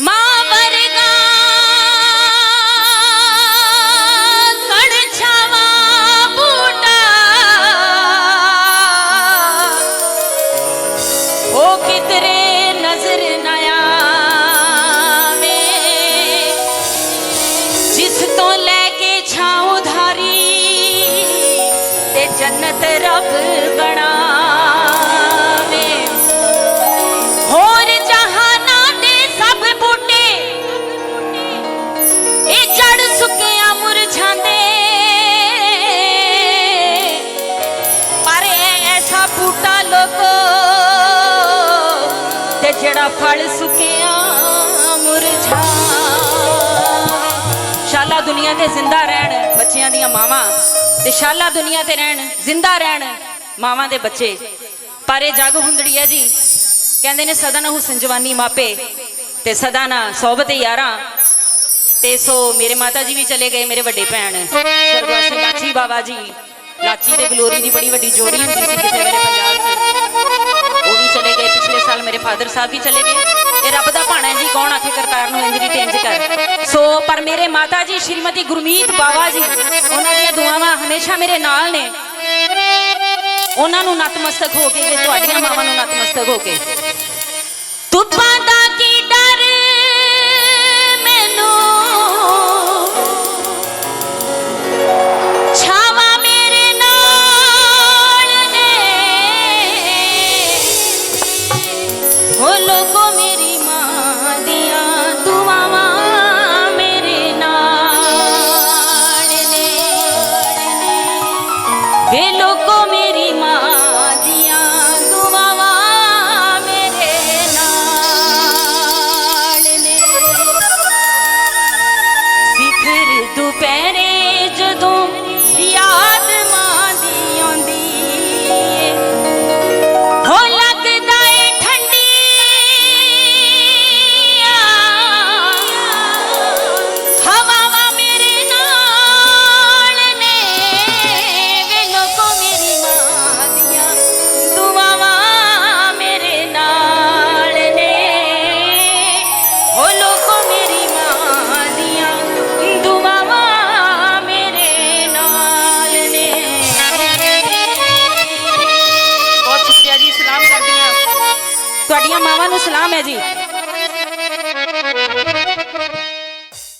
ਮਾਂ ਜਿਹੜਾ ਫਲ ਸੁੱਕਿਆ, ਮੁਰਝਾ। ਸ਼ਾਲਾ ਦੁਨੀਆ ਤੇ ਜ਼ਿੰਦਾ ਰਹਿਣ, ਬੱਚਿਆਂ ਦੀਆਂ ਮਾਵਾਂ। ਤੇ ਸ਼ਾਲਾ ਦੁਨੀਆ ਤੇ ਰਹਿਣ, ਜ਼ਿੰਦਾ ਰਹਿਣ, ਮਾਵਾਂ ਦੇ ਬੱਚੇ। ਪਰ ਇਹ ਜਗ ਹੁੰਦੜੀ ਹੈ ਜੀ। ਕਹਿੰਦੇ ਨੇ, ਸਦਾ ਨਾ ਹੁਸਨ ਜਵਾਨੀ ਮਾਪੇ। ਤੇ ਸਦਾ ਨਾ ਸੋਬਤ ਯਾਰਾਂ। ਤੇ ਸੋ ਮੇਰੇ ਮਾਤਾ ਜੀ ਵੀ ਚਲੇ ਗਏ, ਮੇਰੇ ਵੱਡੇ ਭੈਣ। ਸਰਗਵਾਸੀ ਲਾਚੀ ਬਾਬਾ ਜੀ। ਲਾਚੀ ਦੇ ਗਲੋਰੀ ਦੀ ਬੜੀ ਵੱਡੀ ਜੋੜੀ ਹੁੰਦੀ ਸੀ, ਕਿਤੇ ਮੇਰੇ ਪੰਜਾਬ 'ਚ ਚਲੇ ਗਏ, ਪਿਛਲੇ ਸਾਲ ਮੇਰੇ ਫਾਦਰ ਸਾਹਿਬ ਵੀ ਚਲੇ ਗਏ। ਇਹ ਰੱਬ ਦਾ ਭਾਣਾ ਜੀ, ਕੌਣ ਆਖੇ ਕਰਤਾਰ ਨੂੰ ਇੰਦਰੀ ਟੇਂਜ ਕਰ। ਸੋ, ਪਰ ਮੇਰੇ ਮਾਤਾ ਜੀ, ਸ਼੍ਰੀਮਤੀ ਗੁਰਮੀਤ ਬਾਵਾ ਜੀ, ਉਹਨਾਂ ਦੀਆਂ ਦੁਆਵਾਂ ਹਮੇਸ਼ਾ ਮੇਰੇ ਨਾਲ ਨੇ। ਉਹਨਾਂ ਨੂੰ ਨਤਮਸਤਕ ਹੋ ਕੇ ਤੇ ਤੁਹਾਡੀਆਂ ਮਾਵਾਂ ਨੂੰ ਨਤਮਸਤਕ ਹੋ ਕੇ। ਵੇ ਲੋਕੋ ਮੇਰੀ ਮਾਂ ਦੀਆਂ ਦੁਆਵਾਂ ਮੇਰੇ ਨਾਲ ਨੇ। ਸਿਖਰ ਦੁਪਹਿਰੇ ਜਦੋਂ ਤੁਹਾਡੀਆਂ ਮਾਵਾਂ ਨੂੰ ਸਲਾਮ ਹੈ ਜੀ।